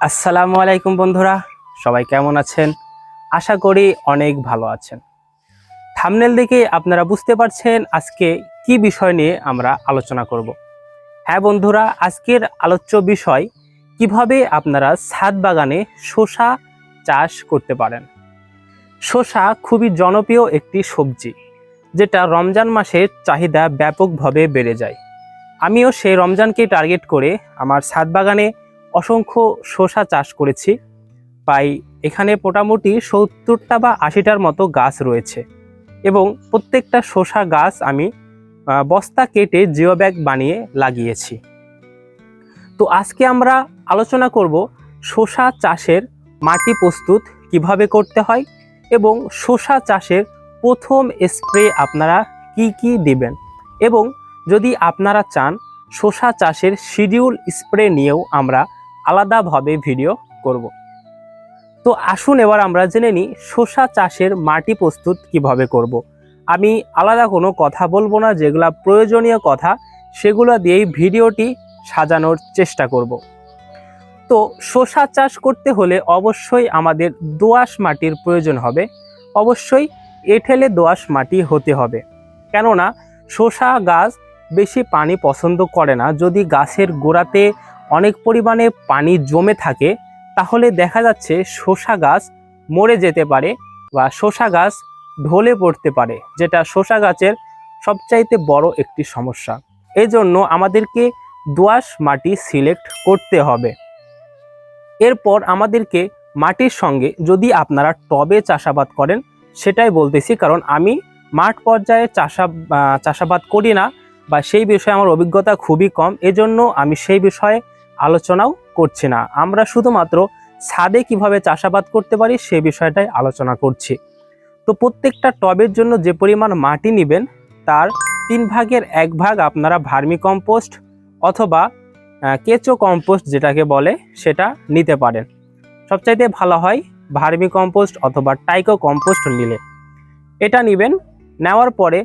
আসসালামু আলাইকুম বন্ধুরা, সবাই কেমন আছেন? আশা করি অনেক ভালো আছেন। থামনেল দেখে আপনারা বুঝতে পারছেন আজকে কি বিষয় নিয়ে আমরা আলোচনা করব। হ্যাঁ বন্ধুরা, আজকের আলোচ্য বিষয়, কীভাবে আপনারা ছাদ বাগানে শসা চাষ করতে পারেন। শসা খুবই জনপ্রিয় একটি সবজি, যেটা রমজান মাসের চাহিদা ব্যাপকভাবে বেড়ে যায়। আমিও সেই রমজানকে টার্গেট করে আমার ছাদ বাগানে অসংখ্য শসা চাষ করেছি। প্রায় এখানে মোটামুটি সত্তরটা বা আশিটার মতো গাছ রয়েছে এবং প্রত্যেকটা শসা গাছ আমি বস্তা কেটে জিও ব্যাগ বানিয়ে লাগিয়েছি। তো আজকে আমরা আলোচনা করব শসা চাষের মাটি প্রস্তুত কীভাবে করতে হয় এবং শসা চাষের প্রথম স্প্রে আপনারা কি কি দিবেন এবং যদি আপনারা চান শসা চাষের শিডিউল স্প্রে নিয়েও আমরা আলাদাভাবে ভিডিও করব তো আসুন এবার আমরা জেনে নিই শসা চাষের মাটি প্রস্তুত কীভাবে করব। আমি আলাদা কোনো কথা বলব না, যেগুলা প্রয়োজনীয় কথা, সেগুলো দিয়েই ভিডিওটি সাজানোর চেষ্টা করব। তো শসা চাষ করতে হলে অবশ্যই আমাদের দোআঁশ মাটির প্রয়োজন হবে অবশ্যই এঁঠেলে দোআঁশ মাটি হতে হবে কেননা শসা গাছ বেশি পানি পছন্দ করে না, যদি গাছের গোড়াতে অনেক পরিমাণে পানি জমে থাকে, তাহলে দেখা যাচ্ছে শসা গাছ মরে যেতে পারে বা শসা গাছ ঢলে পড়তে পারে, যেটা শসা গাছের সবচাইতে বড় একটি সমস্যা। এজন্য আমাদেরকে দোআঁশ মাটি সিলেক্ট করতে হবে। এরপর আমাদেরকে মাটির সঙ্গে যদি আপনারা টবে চাষাবাদ করেন, সেটাই বলতেছি কারণ আমি মাঠ পর্যায়ে চাষা চাষাবাদ করি না বা সেই বিষয়ে আমার অভিজ্ঞতা খুবই কম, এজন্য আমি সেই বিষয়ে আলোচনাও করছি না। আমরা শুধুমাত্র ছাদে কীভাবে চাষাবাদ করতে পারি সে বিষয়টাই আলোচনা করছি। তো প্রত্যেকটা টবের জন্য যে পরিমাণ মাটি নেবেন, তার তিন ভাগের এক ভাগ আপনারা ভার্মি কম্পোস্ট অথবা কেঁচো কম্পোস্ট যেটাকে বলে, সেটা নিতে পারেন। সবচাইতে ভালো হয় ভার্মি কম্পোস্ট অথবা টাইকো কম্পোস্ট নিলে। এটা নেবেন, নেওয়ার পরে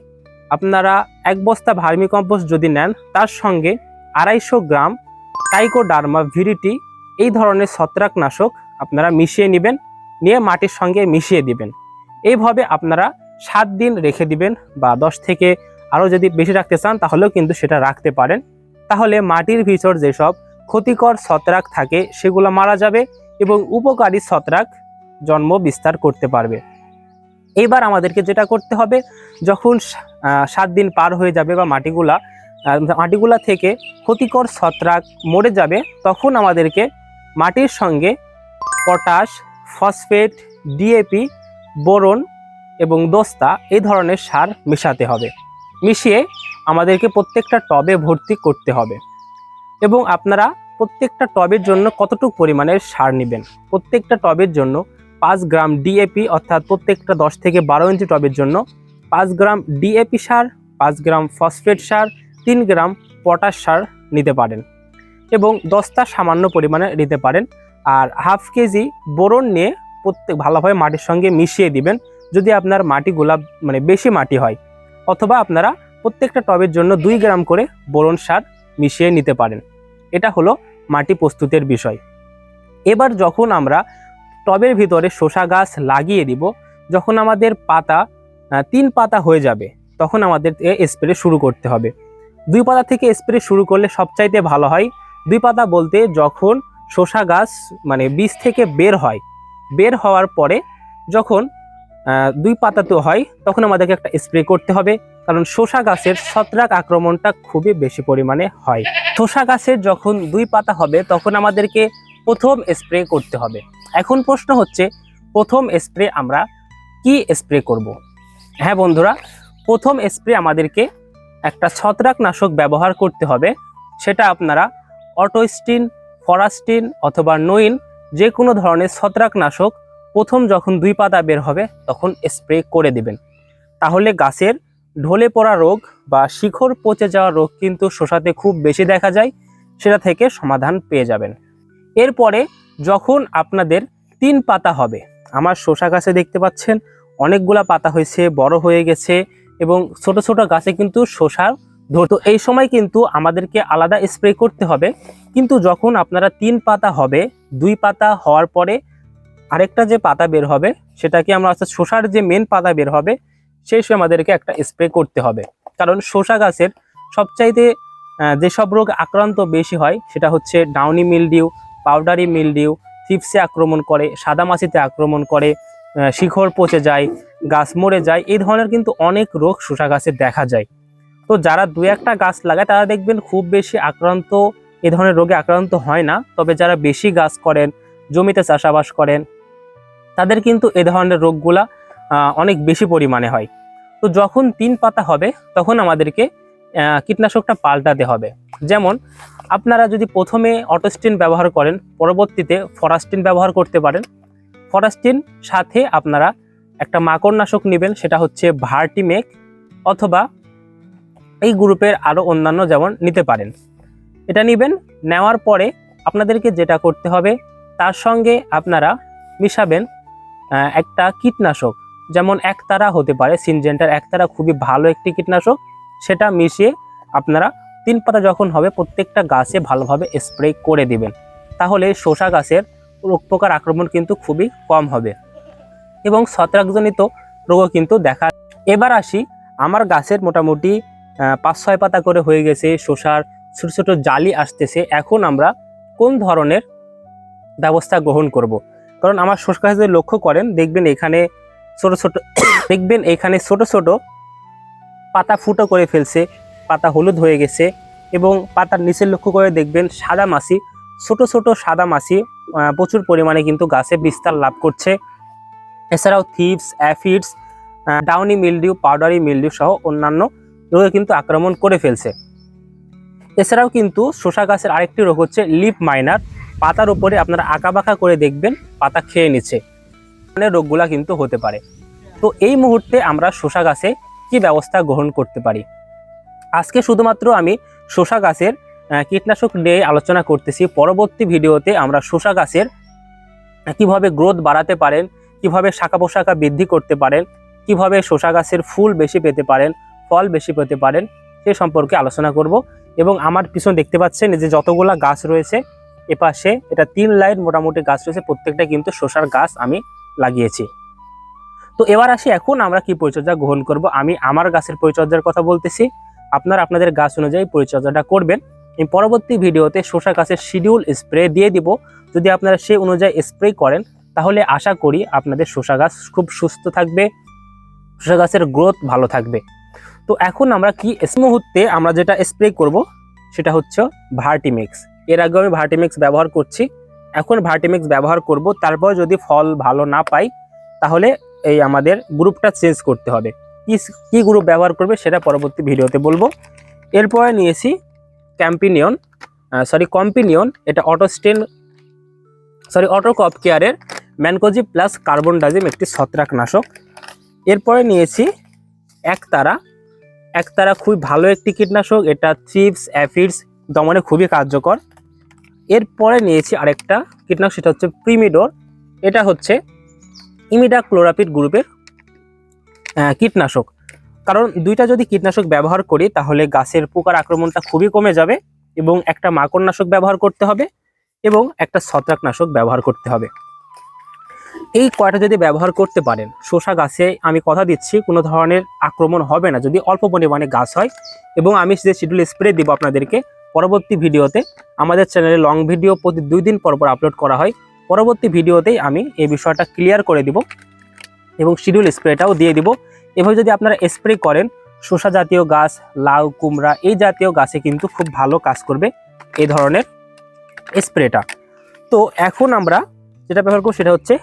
আপনারা এক বস্তা ভার্মি কম্পোস্ট যদি নেন, তার সঙ্গে আড়াইশো গ্রাম টাইকোডার্মা ভিরিটি এই ধরনের ছত্রাকনাশক আপনারা মিশিয়ে নেবেন, নিয়ে মাটির সঙ্গে মিশিয়ে দিবেন। এইভাবে আপনারা সাত দিন রেখে দিবেন বা দশ থেকে আরও যদি বেশি রাখতে চান তাহলেও কিন্তু সেটা রাখতে পারেন। তাহলে মাটির ভিতর যেসব ক্ষতিকর ছত্রাক থাকে সেগুলো মারা যাবে এবং উপকারী ছত্রাক জন্ম বিস্তার করতে পারবে। এবার আমাদেরকে যেটা করতে হবে, যখন সাত দিন পার হয়ে যাবে বা মাটিগুলা মাটিগুলা থেকে ক্ষতিকর ছত্রাক মরে যাবে, তখন আমাদেরকে মাটির সঙ্গে পটাশ, ফসফেট ডিএপি বোরন এবং দোস্তা এই ধরনের সার মেশাতে হবে। মিশিয়ে আমাদেরকে প্রত্যেকটা টবে ভর্তি করতে হবে এবং আপনারা প্রত্যেকটা টবের জন্য কতটুকু পরিমাণের সার নেবেন? প্রত্যেকটা টবের জন্য পাঁচ গ্রাম ডিএপি অর্থাৎ প্রত্যেকটা দশ থেকে বারো ইঞ্চি টবের জন্য পাঁচ গ্রাম ডিএপি সার, পাঁচ গ্রাম ফসফেট সার তিন গ্রাম পটাশ সার নিতে পারেন এবং দশটা সামান্য পরিমাণে নিতে পারেন। আর হাফ কেজি বোরন নিয়ে প্রত্যেক ভালোভাবে মাটির সঙ্গে মিশিয়ে দিবেন। যদি আপনার মাটিগুলা মানে বেশি মাটি হয়, অথবা আপনারা প্রত্যেকটা টবের জন্য দুই গ্রাম করে বোরন সার মিশিয়ে নিতে পারেন। এটা হলো মাটি প্রস্তুতের বিষয়। এবার যখন আমরা টবের ভিতরে শসা গাছ লাগিয়ে দিব, যখন আমাদের পাতা তিন পাতা হয়ে যাবে, তখন আমাদের স্প্রে শুরু করতে হবে। দুই পাতা থেকে স্প্রে শুরু করলে সবচাইতে ভালো হয়। দুই পাতা বলতে যখন শসা গাছ মানে বীজ থেকে বের হয়, বের হওয়ার পরে যখন দুই পাতা তো হয়, তখন আমাদেরকে একটা স্প্রে করতে হবে, কারণ শসা গাছের ছত্রাক আক্রমণটা খুবই বেশি পরিমাণে হয়। শসা গাছের যখন দুই পাতা হবে, তখন আমাদেরকে প্রথম স্প্রে করতে হবে। এখন প্রশ্ন হচ্ছে, প্রথম স্প্রে আমরা কি স্প্রে করব। হ্যাঁ বন্ধুরা, প্রথম স্প্রে আমাদেরকে একটা ছত্রাকনাশক ব্যবহার করতে হবে। সেটা আপনারা অটোস্টিন, ফরাস্টিন অথবা নইন যে কোনো ধরনের ছত্রাকনাশক প্রথম যখন দুই পাতা বের হবে তখন স্প্রে করে দিবেন। তাহলে গাছের ঢলে পড়া রোগ বা শিখর পচে যাওয়া রোগ কিন্তু শোষাতে খুব বেশি দেখা যায়, সেটা থেকে সমাধান পেয়ে যাবেন। এরপরে যখন আপনাদের তিন পাতা হবে, আমার শসা গাছে দেখতে পাচ্ছেন, অনেকগুলা পাতা হয়েছে, বড় হয়ে গেছে এবং ছোট ছোট গাছে কিন্তু শসার ধর- তো এই সময় কিন্তু আমাদেরকে আলাদা স্প্রে করতে হবে। কিন্তু যখন আপনারা তিন পাতা হবে, দুই পাতা হওয়ার পরে আরেকটা যে পাতা বের হবে, সেটাকে আমরা অর্থাৎ শসার যে মেন পাতা বের হবে, সেই সময় আমাদেরকে একটা স্প্রে করতে হবে। কারণ শসা গাছের সবচাইতে যেসব রোগ আক্রান্ত বেশি হয়, সেটা হচ্ছে ডাউনি মিলডিউ পাউডারি মিলডিউ থিপসে আক্রমণ করে সাদামাছিতে আক্রমণ করে শিখর পচে যায় গাছ মরে যায়, এই ধরনের কিন্তু অনেক রোগ শসা গাছে দেখা যায়। তো যারা দু একটা গাছ লাগায়, তারা দেখবেন খুব বেশি আক্রান্ত এই ধরনের রোগে আক্রান্ত হয় না। তবে যারা বেশি গাছ করেন, জমিতে চাষাবাস করেন, তাদের কিন্তু এ ধরনের রোগগুলা অনেক বেশি পরিমাণে হয়। তো যখন তিন পাতা হবে, তখন আমাদেরকে কীটনাশকটা পাল্টাতে হবে। যেমন, আপনারা যদি প্রথমে অটোস্টিন ব্যবহার করেন, পরবর্তীতে ফরাস্টিন ব্যবহার করতে পারেন। ফরাস্টিন সাথে আপনারা একটা মাকড়নাশক নেবেন, সেটা হচ্ছে ভার্টিমেক অথবা এই গ্রুপের আরও অন্যান্য যেমন নিতে পারেন। এটা নেবেন, নেওয়ার পরে আপনাদেরকে যেটা করতে হবে, তার সঙ্গে আপনারা মিশাবেন একটা কীটনাশক। যেমন একতারা হতে পারে, সিনজেন্টার একতারা খুবই ভালো একটি কীটনাশক। সেটা মিশিয়ে আপনারা তিন পাতা যখন হবে, প্রত্যেকটা গাছে ভালোভাবে স্প্রে করে দিবেন। তাহলে শসা গাছের রোগ পোকার আক্রমণ কিন্তু খুবই কম হবে। এবং ছত্রাকজনিত রোগও কিন্তু দেখা এবার আসি, আমার গাছের মোটামুটি পাঁচ ছয় পাতা করে হয়ে গেছে, শসার ছোট ছোট জালি আসতেছে, এখন আমরা কোন ধরনের ব্যবস্থা গ্রহণ করব। কারণ আমার গাছ যদি লক্ষ্য করেন, দেখবেন এখানে ছোট ছোট, দেখবেন এখানে ছোট ছোট পাতা ফুটো করে ফেলছে, পাতা হলুদ হয়ে গেছে এবং পাতার নিচে লক্ষ্য করে দেখবেন সাদা মাছি, ছোট ছোট সাদা মাছি প্রচুর পরিমাণে কিন্তু গাছে বিস্তার লাভ করছে এছাড়াও thrips aphids downy mildew powdery mildew সহ অন্যান্য রোগে কিন্তু আক্রমণ করে ফেলছে। এছাড়াও কিন্তু শসা গাছের আরেকটি রোগ হচ্ছে লিপ মাইনার পাতার উপরে আপনারা আঁকাবাঁকা করে দেখবেন, পাতা খেয়ে নিচ্ছে। মানে রোগগুলা কিন্তু হতে পারে। তো এই মুহূর্তে আমরা শসা গাছে কি ব্যবস্থা গ্রহণ করতে পারি? আজকে শুধুমাত্র আমি শসা গাছের কীটনাশক নিয়ে আলোচনা করতেছি। পরবর্তী ভিডিওতে আমরা শসা গাছের কীভাবে গ্রোথ বাড়াতে পারেন কীভাবে শাখা পোশাখা বৃদ্ধি করতে পারেন, কীভাবে শসা গাছের ফুল বেশি পেতে পারেন, ফল বেশি পেতে পারেন, সে সম্পর্কে আলোচনা করব। এবং আমার পিছন দেখতে পাচ্ছেন যে যতগুলা গাছ রয়েছে, এপাশে এটা তিন লাইন মোটামুটি গাছ রয়েছে, প্রত্যেকটা কিন্তু শসার গাছ আমি লাগিয়েছি। তো এবার আসি এখন আমরা কি পরিচর্যা গ্রহণ করব। আমি আমার গাছের পরিচর্যার কথা বলতেছি, আপনারা আপনাদের গাছ অনুযায়ী পরিচর্যাটা করবেন। আমি পরবর্তী ভিডিওতে শসা গাছের শিডিউল স্প্রে দিয়ে দিব। যদি আপনারা সেই অনুযায়ী স্প্রে করেন তাহলে আশা করি আপনাদের শসা গাছ খুব সুস্থ থাকবে, শসা গাছের গ্রোথ ভালো থাকবে। তো এখন আমরা কি মুহূর্তে আমরা যেটা স্প্রে করব সেটা হচ্ছে ভার্টিমিক্স এর আগে আমি ভার্টিমিক্স ব্যবহার করছি। এখন ভার্টিমিক্স ব্যবহার করব, তারপর যদি ফল ভালো না পাই, তাহলে এই আমাদের গ্রুপটা চেঞ্জ করতে হবে। কি কি গ্রুপ ব্যবহার করবে সেটা পরবর্তী ভিডিওতে বলব। এরপরে নিয়েছি ক্যাম্পিনিয়ন সরি কম্পিনিয়ন এটা auto autostin sorry auto cop কেয়ারের ম্যানকোজি প্লাস কার্বন ডাজিম একটি ছত্রাকনাশক। এরপরে নিয়েছি একতারা। একতারা খুবই ভালো একটি কীটনাশক, এটা থ্রিপস অ্যাফিডস, দমনে খুবই কার্যকর। এরপরে নিয়েছি আরেকটা কীটনাশক, সেটা হচ্ছে প্রিমিডোর। এটা হচ্ছে ইমিডা ক্লোরাপিড গ্রুপের কীটনাশক। কারণ দুইটা যদি কীটনাশক ব্যবহার করি, তাহলে গাছের পোকার আক্রমণটা খুবই কমে যাবে এবং একটা মাকড়নাশক ব্যবহার করতে হবে এবং একটা ছত্রাকনাশক ব্যবহার করতে হবে। এই কয়টা যদি ব্যবহার করতে পারেন, শসা গাছে আমি কথা দিচ্ছি, কোনো ধরনের আক্রমণ হবে না। যদি অল্প পরিমাণে গাছ হয় এবং আমি যে শিডিউল স্প্রে দিব আপনাদেরকে, পরবর্তী ভিডিওতে আমাদের চ্যানেলে লং ভিডিও প্রতি দুই দিন পর পর আপলোড করা হয়, পরবর্তী ভিডিওতেই আমি এই বিষয়টা ক্লিয়ার করে দিব এবং শিডিউল স্প্রেটাও দিয়ে দিব। এভাবে যদি আপনারা স্প্রে করেন, শসা জাতীয় গাছ, লাউ, কুমড়া এই জাতীয় গাছে কিন্তু খুব ভালো কাজ করবে এই ধরনের স্প্রেটা তো এখন আমরা যেটা ব্যবহার করব সেটা হচ্ছে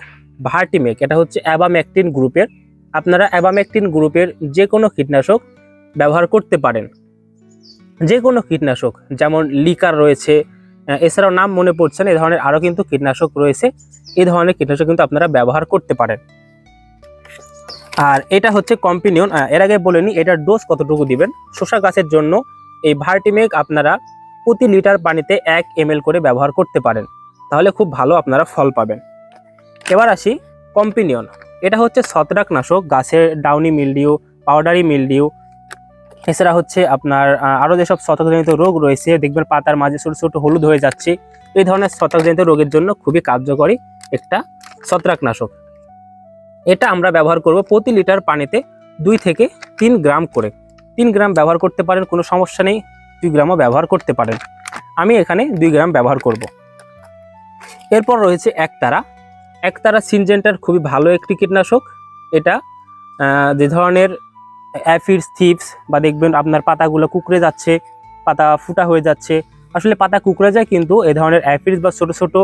ভার্টিমেক এটা হচ্ছে অ্যাবামেকটিন গ্রুপের আপনারা অ্যাবামেকটিন গ্রুপের যে কোনো কীটনাশক ব্যবহার করতে পারেন। যে কোনো কীটনাশক, যেমন লিকার রয়েছে এছাড়াও নাম মনে পড়ছে না এই ধরনের আরও কিন্তু কীটনাশক রয়েছে এই ধরনের কীটনাশক কিন্তু আপনারা ব্যবহার করতে পারেন। আর এটা হচ্ছে কম্পিনিয়ন এর আগে বলেনি এটার ডোজ কতটুকু দিবেন? শসা গাছের জন্য এই ভার্টিমেক আপনারা প্রতি লিটার পানিতে এক এম করে ব্যবহার করতে পারেন। তাহলে খুব ভালো আপনারা ফল পাবেন। এবার আসি কম্পিনিয়ন। এটা হচ্ছে ছত্রাকনাশক, গাছের ডাউনি মিলডিউ, পাউডারি মিলডিউ। এছাড়া হচ্ছে আপনার আরও যেসব শতকজনিত রোগ রয়েছে, দেখবেন পাতার মাঝে ছোট ছোট হলুদ হয়ে যাচ্ছে। এই ধরনের শতকজনিত রোগের জন্য খুবই কার্যকরী একটা ছত্রাকনাশক। এটা আমরা ব্যবহার করব প্রতি লিটার পানিতে দুই থেকে তিন গ্রাম করে। তিন গ্রাম ব্যবহার করতে পারেন, কোনো সমস্যা নেই। দুই গ্রামও ব্যবহার করতে পারেন। আমি এখানে দুই গ্রাম ব্যবহার করব। এরপর রয়েছে একতারা। একতারা সিনজেন্টার খুবই ভালো একটি কীটনাশক। এটা যে ধরনের অ্যাফিডস থিপস বা দেখবেন আপনার পাতাগুলো কুকড়ে যাচ্ছে, পাতা ফুটা হয়ে যাচ্ছে। আসলে পাতা কুকড়ে যায় কিন্তু এ ধরনের অ্যাফিডস বা ছোট ছোট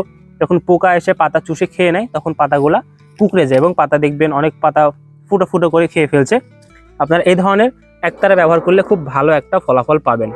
যখন পোকা এসে পাতা চুষে খেয়ে নেয়, তখন পাতাগুলা কুকড়ে যায় এবং পাতা দেখবেন অনেক পাতা ফুটো ফুটো করে খেয়ে ফেলছে। আপনার এই ধরনের একতারা ব্যবহার করলে খুব ভালো একটা ফলাফল পাবেন।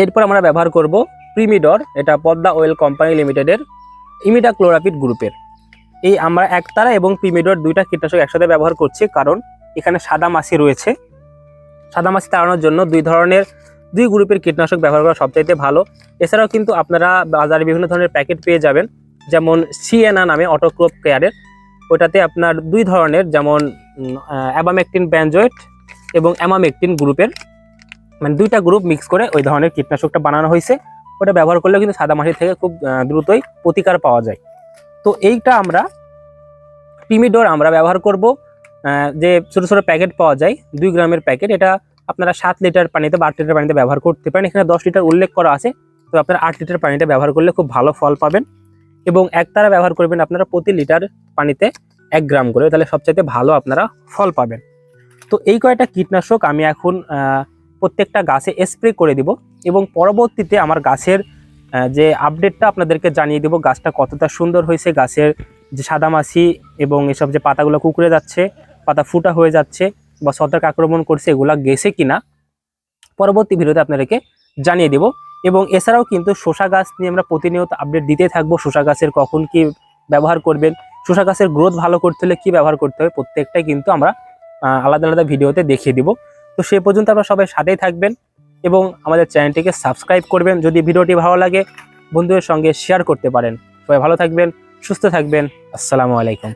এরপর আমরা ব্যবহার করব প্রিমিডর এটা পদ্মা অয়েল কোম্পানি লিমিটেডের ইমিডা ক্লোরাপিড গ্রুপের। এই আমরা একতারা এবং প্রিমিডর দুইটা কীটনাশক একসাথে ব্যবহার করছি, কারণ এখানে সাদা মাছি রয়েছে। সাদা মাছি তাড়ানোর জন্য দুই ধরনের, দুই গ্রুপের কীটনাশক ব্যবহার করা সবচাইতে ভালো। এছাড়াও কিন্তু আপনারা বাজারে বিভিন্ন ধরনের প্যাকেট পেয়ে যাবেন, যেমন সিএনা নামে অটোক্রোপ কেয়ারের ওটাতে আপনার দুই ধরনের, যেমন অ্যাবামেকটিন ব্যানজয়েট এবং অ্যামামেকটিন গ্রুপের মানে দুইটা গ্রুপ মিক্স করে ওই ধরনের কীটনাশকটা বানানো হয়েছে। ওটা ব্যবহার করলেও কিন্তু সাদা মাছি থেকে খুব দ্রুতই প্রতিকার পাওয়া যায়। তো এইটা আমরা পিমিডোর আমরা ব্যবহার করব। যে ছোট ছোট প্যাকেট পাওয়া যায়, দুই গ্রামের প্যাকেট, এটা আপনারা সাত লিটার পানিতে বা আট লিটার পানিতে ব্যবহার করতে পারেন। এখানে দশ লিটার উল্লেখ করা আছে, তো আপনারা আট লিটার পানিটা ব্যবহার করলে খুব ভালো ফল পাবেন। এবং একতারা ব্যবহার করবেন আপনারা প্রতি লিটার পানিতে এক গ্রাম করে, তাহলে সবচাইতে ভালো আপনারা ফল পাবেন। তো এই কয়টা কীটনাশক আমি এখন প্রত্যেকটা গাছে স্প্রে করে দিব এবং পরবর্তীতে আমার গাছের যে আপডেটটা আপনাদেরকে জানিয়ে দেব, গাছটা কতটা সুন্দর হয়েছে, গাছের যে সাদামাছি এবং এসব যে পাতাগুলো কুকুরে যাচ্ছে পাতা ফুটা হয়ে যাচ্ছে বা ছত্রাক আক্রমণ করছে, এগুলা গেছে কিনা, পরবর্তী ভিডিওতে আপনাদেরকে জানিয়ে দেব। এবং এছাড়াও কিন্তু শসা গাছ নিয়ে আমরা প্রতিনিয়ত আপডেট দিতে থাকব, শসা গাছের কখন কি ব্যবহার করবেন, শসা গাছের গ্রোথ ভালো করতে হলে কি ব্যবহার করতে হবে, প্রত্যেকটাই কিন্তু আমরা আলাদা আলাদা ভিডিওতে দেখিয়ে দিব। তো সে পর্যন্ত আপনারা সবাই সাথেই থাকবেন এবং আমাদের চ্যানেলটিকে সাবস্ক্রাইব করবেন, যদি ভিডিওটি ভালো লাগে, বন্ধুদের সঙ্গে শেয়ার করতে পারেন। সবাই ভালো থাকবেন, সুস্থ থাকবেন, আসসালামু আলাইকুম।